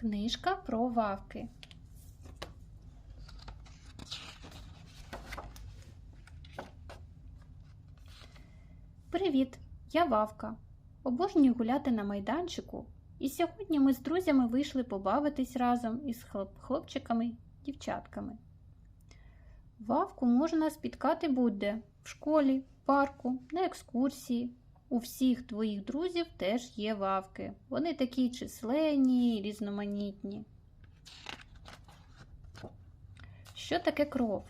Книжка про вавки. Привіт, я Вавка. Обожнюю гуляти на майданчику. І сьогодні ми з друзями вийшли побавитись разом із хлоп- хлопчиками дівчатками. Вавку можна спіткати будь-де в школі, парку, на екскурсії. У всіх твоїх друзів теж є вавки. Вони такі численні і різноманітні. Що таке кров?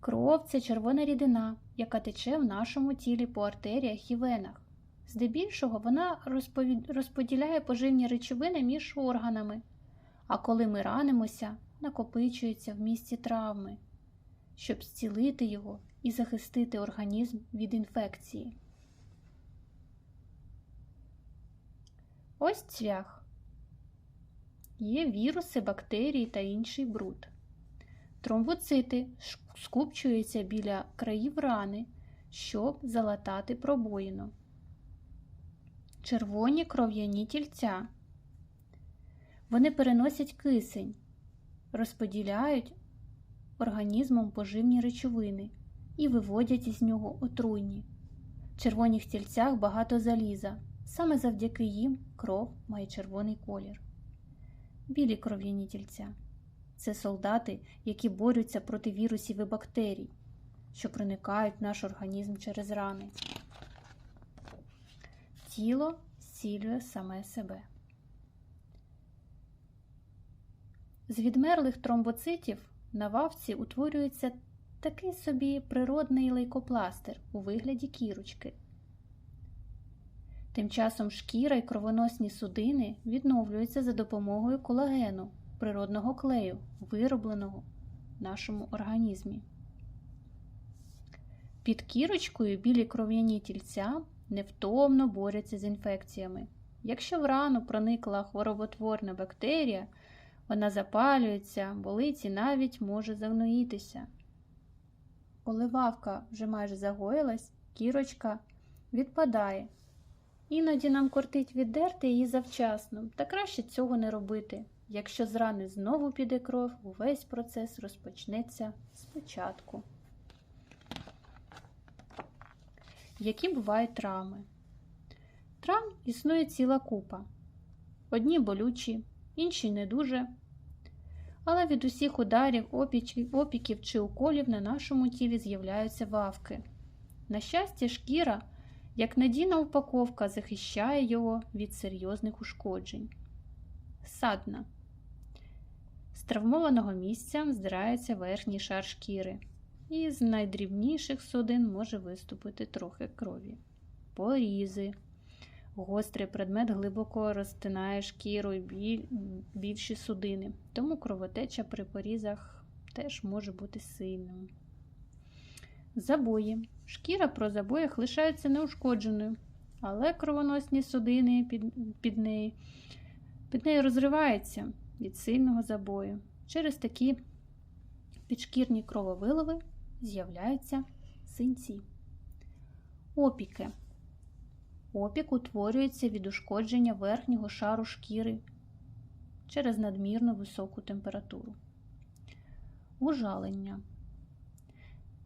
Кров це червона рідина, яка тече в нашому тілі по артеріях і венах. Здебільшого вона розподіляє поживні речовини між органами, а коли ми ранимося, накопичується в місці травми, щоб зцілити його і захистити організм від інфекції. Ось цвях. Є віруси, бактерії та інший бруд. Тромбоцити скупчуються біля країв рани, щоб залатати пробоїну. Червоні кров'яні тільця. Вони переносять кисень, розподіляють організмом поживні речовини і виводять із нього отруйні. В червоних тільцях багато заліза. Саме завдяки їм кров має червоний колір. Білі кров'яні тільця. Це солдати, які борються проти вірусів і бактерій, що проникають в наш організм через рани. Тіло зцілює саме себе. З відмерлих тромбоцитів на вавці утворюється такий собі природний лейкопластир у вигляді кірочки. Тим часом шкіра і кровоносні судини відновлюються за допомогою колагену, природного клею, виробленого в нашому організмі. Під кірочкою білі кров'яні тільця невтомно борються з інфекціями. Якщо в рану проникла хвороботворна бактерія, вона запалюється, болить і навіть може загноїтися. Коли вавка вже майже загоїлась, кірочка відпадає. Іноді нам кортить віддерти її завчасно, та краще цього не робити. Якщо з рани знову піде кров, увесь процес розпочнеться спочатку. Які бувають травми? Травм існує ціла купа. Одні болючі, інші не дуже. Але від усіх ударів, опіків чи уколів на нашому тілі з'являються вавки. На щастя, шкіра, як надійна упаковка, захищає його від серйозних ушкоджень. Садна. З травмованого місця здирається верхній шар шкіри, і з найдрібніших судин може виступити трохи крові. Порізи. Гострий предмет глибоко розтинає шкіру і біль, більші судини, тому кровотеча при порізах теж може бути сильною. Забої. Шкіра про забоях лишається неушкодженою, але кровоносні судини під, під, нею, під нею розриваються від сильного забою. Через такі підшкірні крововилови з'являються синці. Опіки. Опік утворюється від ушкодження верхнього шару шкіри через надмірно високу температуру. Ужалення.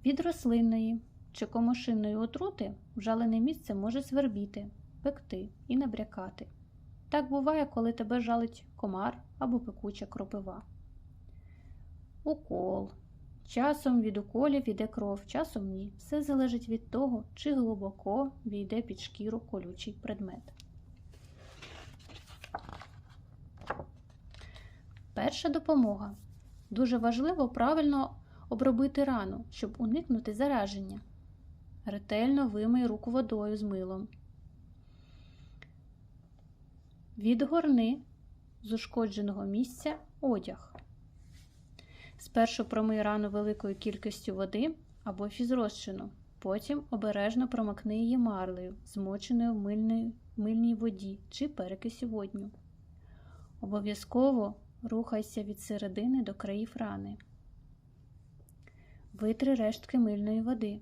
Від рослинної чи комашинної отрути вжалене місце може свербіти, пекти і набрякати. Так буває, коли тебе жалить комар або пекуча кропива. Укол. Часом від уколів іде кров, часом ні. Все залежить від того, чи глибоко війде під шкіру колючий предмет. Перша допомога. Дуже важливо правильно обробити рану, щоб уникнути зараження. Ретельно вимий руку водою з милом. Відгорни з ушкодженого місця одяг. Спершу промий рану великою кількістю води або фізрозчину, потім обережно промокни її марлею, змоченою в мильній, мильній воді чи перекисі водню. Обов'язково рухайся від середини до країв рани. Витри рештки мильної води.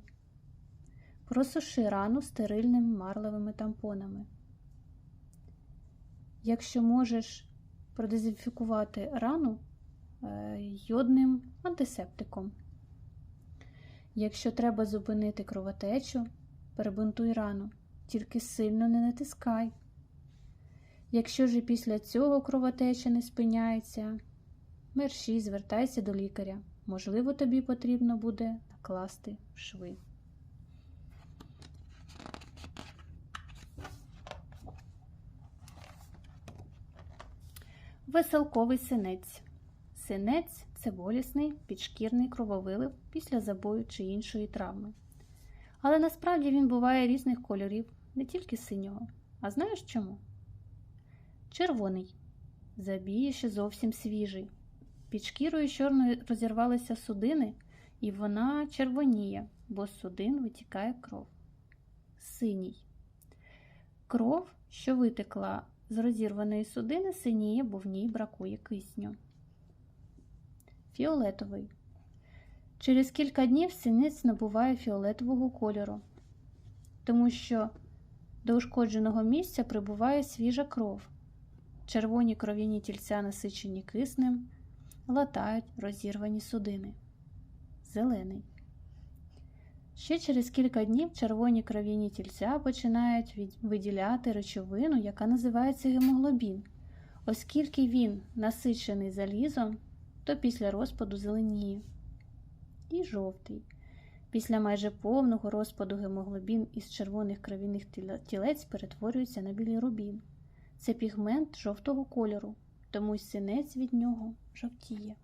Просуши рану стерильними марлевими тампонами. Якщо можеш продезінфікувати рану е, йодним антисептиком. Якщо треба зупинити кровотечу, перебинтуй рану, тільки сильно не натискай. Якщо ж після цього кровотеча не спиняється, мерщій звертайся до лікаря. Можливо, тобі потрібно буде накласти шви. Веселковий синець. Синець це болісний підшкірний крововилив після забою чи іншої травми. Але насправді він буває різних кольорів, не тільки синього. А знаєш чому? Червоний. Забій ще зовсім свіжий. Під шкірою чорною розірвалися судини, і вона червоніє, бо з судин витікає кров. Синій. Кров, що витекла з розірваної судини, синіє, бо в ній бракує кисню. Фіолетовий. Через кілька днів синиць набуває фіолетового кольору, тому що до ушкодженого місця прибуває свіжа кров. Червоні кров'яні тільця, насичені киснем, латають розірвані судини. Зелений. Ще через кілька днів червоні кров'яні тільця починають виділяти речовину, яка називається гемоглобін. Оскільки він насичений залізом, то після розпаду зеленіє. І жовтий. Після майже повного розпаду гемоглобін із червоних кров'яних тілець перетворюється на білий рубін. Це пігмент жовтого кольору, тому й синець від нього жовтіє.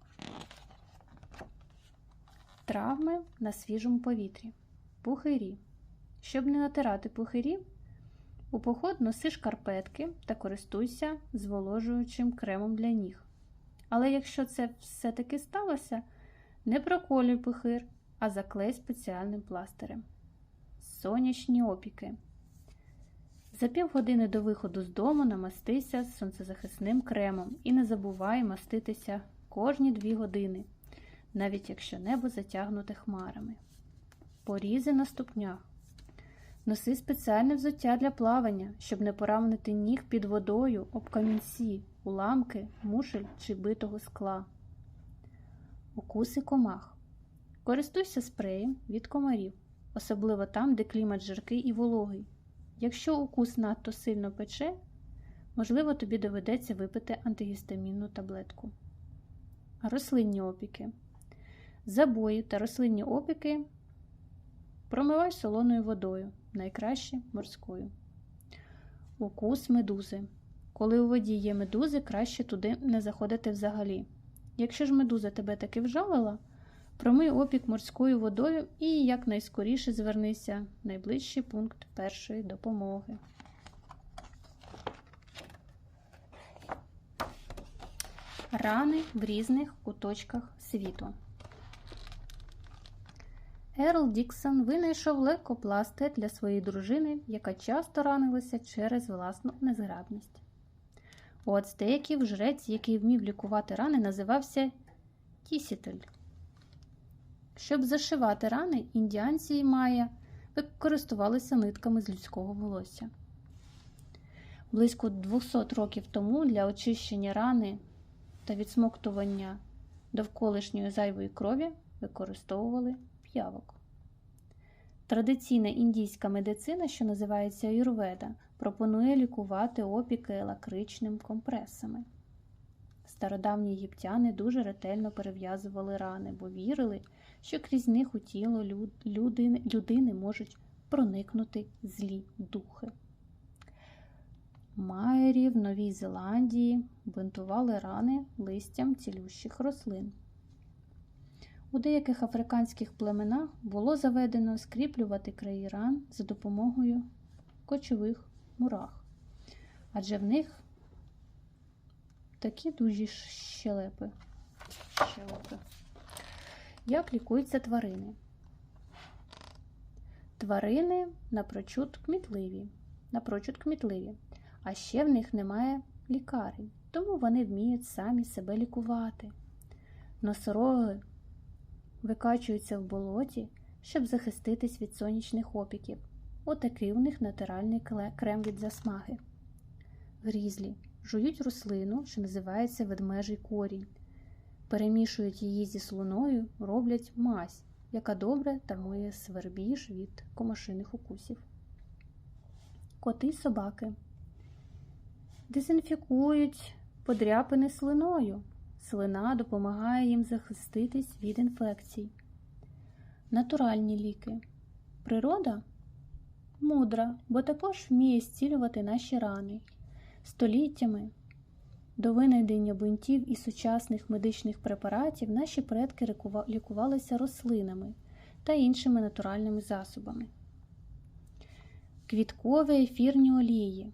Травми на свіжому повітрі. Пухирі. Щоб не натирати пухирі, у поход носи шкарпетки та користуйся зволожуючим кремом для ніг. Але якщо це все-таки сталося, не проколюй пухир, а заклей спеціальним пластирем. Сонячні опіки. За півгодини до виходу з дому намастися з сонцезахисним кремом і не забувай маститися кожні дві години, навіть якщо небо затягнуте хмарами. Порізи на ступнях. Носи спеціальне взуття для плавання, щоб не поранити ніг під водою об камінці, уламки, мушель чи битого скла. Укуси комах. Користуйся спреєм від комарів, особливо там, де клімат жаркий і вологий. Якщо укус надто сильно пече, можливо, тобі доведеться випити антигістамінну таблетку. Рослинні опіки. Забої та рослинні опіки промивай солоною водою, найкраще морською. Укус медузи. Коли у воді є медузи, краще туди не заходити взагалі. Якщо ж медуза тебе таки вжалила, промий опік морською водою і якнайскоріше звернися в найближчий пункт першої допомоги. Рани в різних куточках світу. Ерл Діксон винайшов лейкопласти для своєї дружини, яка часто ранилася через власну незграбність. У ацтеків жрець, який вмів лікувати рани, називався Тісітель. Щоб зашивати рани, індіанці і майя користувалися нитками з людського волосся. Близько 200 років тому для очищення рани та відсмоктування довколишньої зайвої крові використовували п'явок. Традиційна індійська медицина, що називається юрведа, пропонує лікувати опіки лакричним компресами. Стародавні єгиптяни дуже ретельно перев'язували рани, бо вірили, що крізь них у тіло людини, людини можуть проникнути злі духи. Майері в Новій Зеландії бинтували рани листям цілющих рослин. У деяких африканських племенах було заведено скріплювати краї ран за допомогою кочових мурах, адже в них такі дужі щелепи. щелепи. Як лікуються тварини? Тварини напрочуд кмітливі, напрочуд кмітливі, а ще в них немає лікарень, тому вони вміють самі себе лікувати. Носороги викачуються в болоті, щоб захиститись від сонячних опіків. Отакий у них натуральний крем від засмаги. Грізлі жують рослину, що називається ведмежий корінь. Перемішують її зі слоною, роблять мазь, яка добре тамує свербіж від комашиних укусів. Коти собаки дезінфікують подряпини слиною. Слина допомагає їм захиститись від інфекцій. Натуральні ліки. Природа мудра, бо також вміє зцілювати наші рани. Століттями до винайдення бунтів і сучасних медичних препаратів наші предки лікувалися рослинами та іншими натуральними засобами. Квіткові ефірні олії.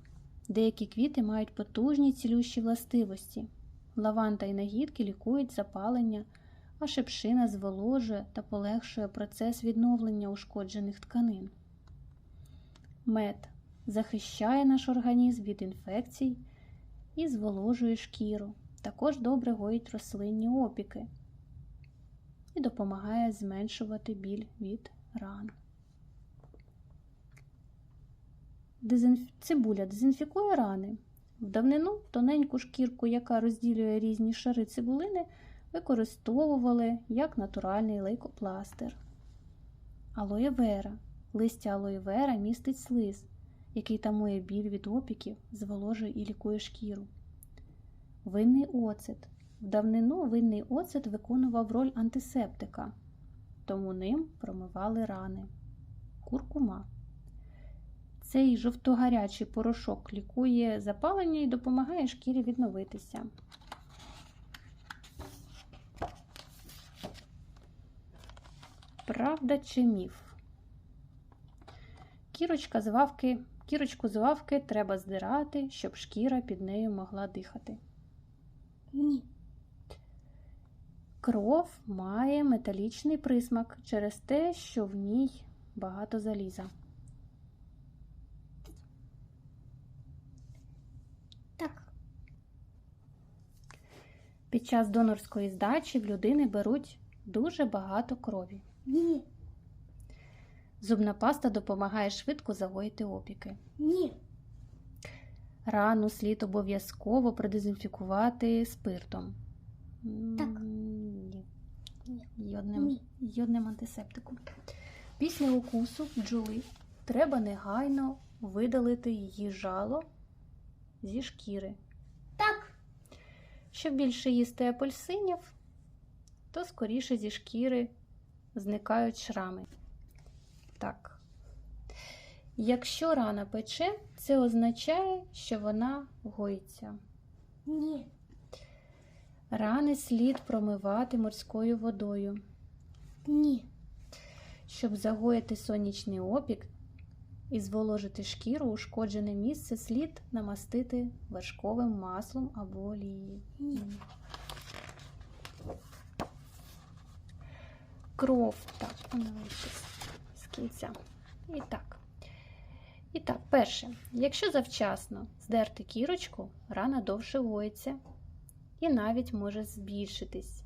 Деякі квіти мають потужні цілющі властивості. Лаванда і нагідки лікують запалення, а шипшина зволожує та полегшує процес відновлення ушкоджених тканин. Мед захищає наш організм від інфекцій і зволожує шкіру. Також добре гоїть рослинні опіки і допомагає зменшувати біль від ран. Цибуля дезінфікує рани. В давнину тоненьку шкірку, яка розділює різні шари цибулини, використовували як натуральний лейкопластир. Алоє вера. Листя алоє вера містить слиз, який тамує біль від опіків, зволожує і лікує шкіру. Винний оцет. В давнину винний оцет виконував роль антисептика, тому ним промивали рани. Куркума. Цей жовтогарячий порошок лікує запалення і допомагає шкірі відновитися. Правда чи міф? Кірочка з вавки, кірочку з вавки треба здирати, щоб шкіра під нею могла дихати. Ні. Кров має металічний присмак через те, що в ній багато заліза. Так. Під час донорської здачі в людини беруть дуже багато крові. Ні. Зубна паста допомагає швидко загоїти опіки. Ні. Рану слід обов'язково продезінфікувати спиртом. Так. Ні. Йодним, Ні. йодним антисептиком. Після укусу бджоли треба негайно видалити її жало зі шкіри. Так. Щоб більше їсти апельсинів, то скоріше зі шкіри зникають шрами. Так. Якщо рана пече, це означає, що вона гоїться. Ні. Рани слід промивати морською водою. Ні. Щоб загоїти сонячний опік і зволожити шкіру, ушкоджене місце слід намастити вершковим маслом або олією. Ні. Кров. Так, з кінця. І так. І так, перше, якщо завчасно здерти кірочку, рана довше гоїться і навіть може збільшитись.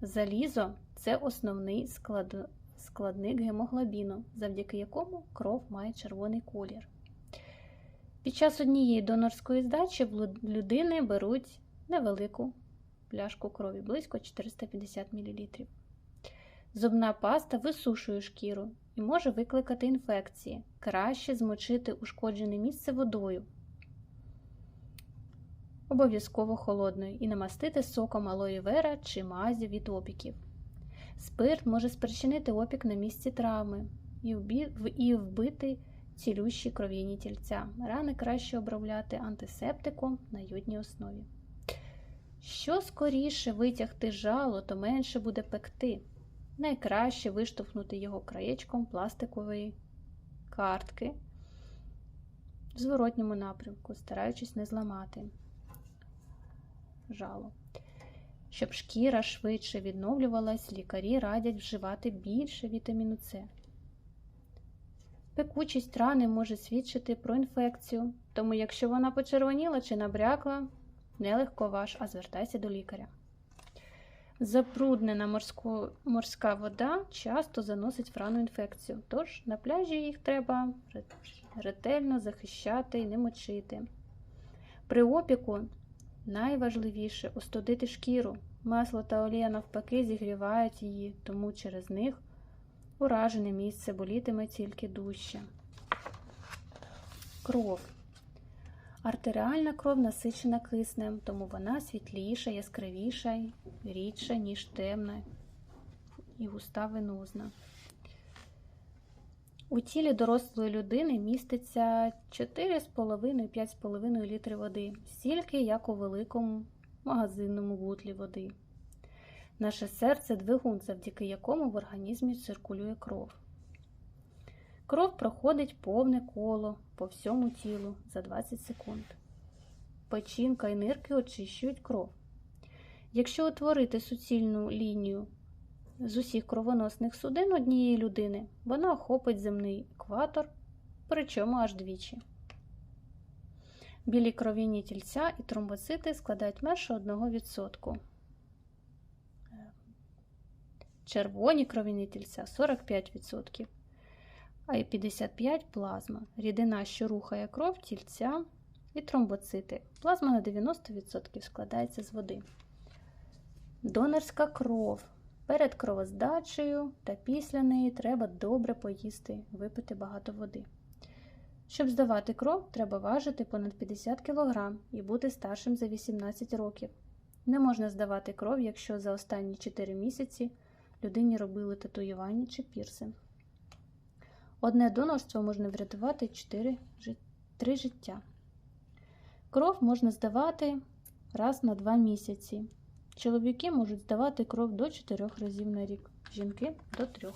Залізо це основний склад... складник гемоглобіну, завдяки якому кров має червоний колір. Під час однієї донорської здачі в людини беруть невелику пляшку крові, близько 450 мл. Зубна паста висушує шкіру і може викликати інфекції. Краще змочити ушкоджене місце водою, обов'язково холодною, і намастити соком алої вера чи мазю від опіків. Спирт може спричинити опік на місці травми і вбити цілющі кров'яні тільця. Рани краще обробляти антисептиком на йодній основі. Що скоріше витягти жало, то менше буде пекти. Найкраще виштовхнути його краєчком пластикової картки в зворотньому напрямку, стараючись не зламати жало. Щоб шкіра швидше відновлювалась, лікарі радять вживати більше вітаміну С. Пекучість рани може свідчити про інфекцію, тому якщо вона почервоніла чи набрякла, не легковаж, а звертайся до лікаря. Забруднена морсько, морська вода часто заносить в рану інфекцію, тож на пляжі їх треба ретельно захищати і не мочити. При опіку Найважливіше остудити шкіру. Масло та олія навпаки зігрівають її, тому через них уражене місце болітиме тільки дужче. Кров. Артеріальна кров насичена киснем, тому вона світліша, яскравіша рідша, ніж темна і густа венозна. У тілі дорослої людини міститься 4,5-5,5 літри води, стільки як у великому магазинному бутлі води. Наше серце двигун, завдяки якому в організмі циркулює кров. Кров проходить повне коло по всьому тілу за 20 секунд. Печінка і нирки очищують кров. Якщо утворити суцільну лінію з усіх кровоносних судин однієї людини, вона охопить земний екватор, причому аж двічі. Білі кров'яні тільця і тромбоцити складають менше 1%. Червоні кров'яні тільця 45%, а і 55% плазма. Рідина, що рухає кров, тільця і тромбоцити. Плазма на 90% складається з води. Донорська кров. Перед кровоздачею та після неї треба добре поїсти, випити багато води. Щоб здавати кров, треба важити понад 50 кг і бути старшим за 18 років. Не можна здавати кров, якщо за останні 4 місяці людині робили татуювання чи пірсинг. Одне донорство можна врятувати 4, 3 життя. Кров можна здавати раз на 2 місяці. Чоловіки можуть здавати кров до 4 разів на рік, жінки до 3.